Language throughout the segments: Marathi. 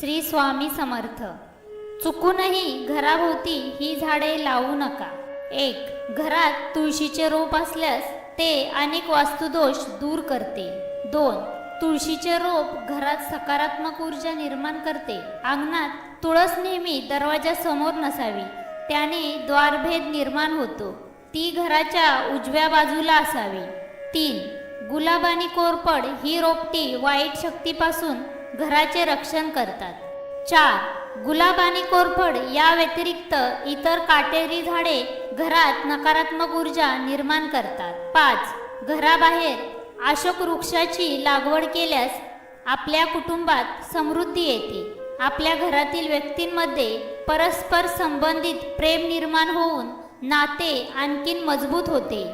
श्री स्वामी समर्थ. चुकूनही घराभोवती ही झाडे लावू नका. एक घरात तुळशीचे रोप असल्यास ते अनेक वास्तुदोष दूर करते. दोन तुळशीचे रोप घरात सकारात्मक ऊर्जा निर्माण करते. अंगणात तुळस नेहमी दरवाजा समोर नसावी. त्याने द्वारभेद निर्माण होतो. ती घराच्या उजव्या बाजूला असावी. तीन गुलाब आणि कोरपड ही रोपटी वाईट शक्तीपासून घराचे रक्षण करतात. चार गुलाब आणि कोरफड या व्यतिरिक्त इतर काटेरी झाडे घरात नकारात्मक ऊर्जा निर्माण करतात. पाच घराबाहेर अशोक वृक्षाची लागवड केल्यास आपल्या कुटुंबात समृद्धी येते. आपल्या घरातील व्यक्तींमध्ये परस्पर संबंधित प्रेम निर्माण होऊन नाते आणखीन मजबूत होते.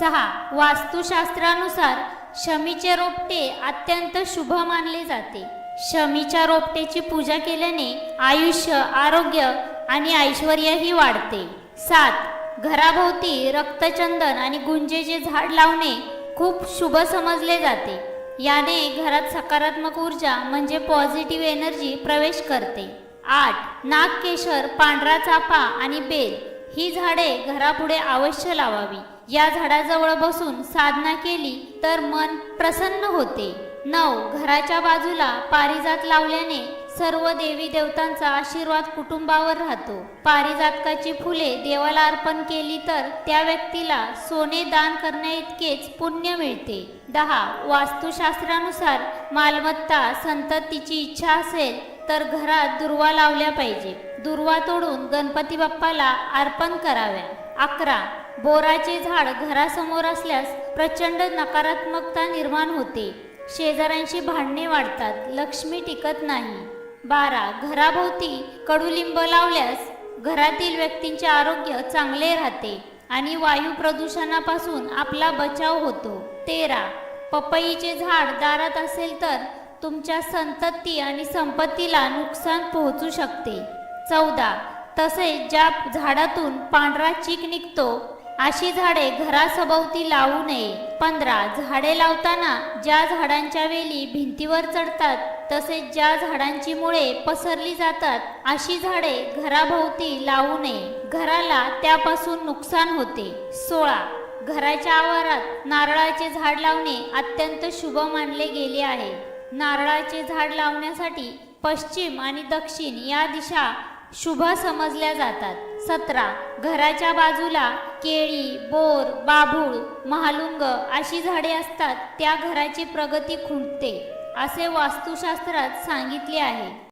सहा वास्तुशास्त्रानुसार शमीचे रोपटे अत्यंत शुभ मानले जाते. शमीच्या रोपटेची पूजा केल्याने आयुष्य आरोग्य आणि ऐश्वर्यही वाढते. सात घराभोवती रक्तचंदन आणि गुंजेचे झाड लावणे खूप शुभ समजले जाते. याने घरात सकारात्मक ऊर्जा म्हणजे पॉझिटिव्ह एनर्जी प्रवेश करते. आठ नागकेशर पांढरा चाफा आणि बेल ही झाडे घरापुढे अवश्य लावावी. या झाडाजवळ बसून साधना केली तर मन प्रसन्न होते. नऊ घराच्या बाजूला पारिजात लावल्याने सर्व देवी देवतांचा आशीर्वाद कुटुंबावर राहतो. पारिजातकाची फुले देवाला अर्पण केली तर त्या व्यक्तीला सोने दान करण्या इतकेच पुण्य मिळते. दहा वास्तुशास्त्रानुसार मालमत्ता संततीची इच्छा असेल तर घरात दुर्वा लावल्या पाहिजे. दुर्वा तोडून गणपती बाप्पाला अर्पण कराव्या. अकरा बोराचे झाड घरासमोर असल्यास प्रचंड नकारात्मकता निर्माण होते. शेजाऱ्यांशी भांडणे वाढतात. लक्ष्मी टिकत नाही. बारा. घराभोवती कडुलिंब लावल्यास घरातील व्यक्तींचे आरोग्य चांगले राहते आणि वायू प्रदूषणापासून आपला बचाव होतो. तेरा. पपईचे झाड दारात असेल तर तुमच्या संतती आणि संपत्तीला नुकसान पोहोचू शकते. चौदा. तसेच ज्या झाडातून पांढरा चीक निघतो अशी झाडे घरासभोवती लावू नये. पंधरा झाडे लावताना ज्या झाडांच्या वेली भिंतीवर चढतात तसेच ज्या झाडांची मुळे पसरली जातात अशी झाडे घराभोवती लावू नये. घराला त्यापासून नुकसान होते. सोळा घराच्या आवारात नारळाचे झाड लावणे अत्यंत शुभ मानले गेले आहे. नारळाचे झाड लावण्यासाठी पश्चिम आणि दक्षिण या दिशा शुभ समजल्या जातात. सतरा घराच्या बाजूला केळी बोर बाभूळ महालुंग अशी झाडे असतात त्या घराची प्रगती खुंटते असे वास्तुशास्त्रात सांगितले आहे.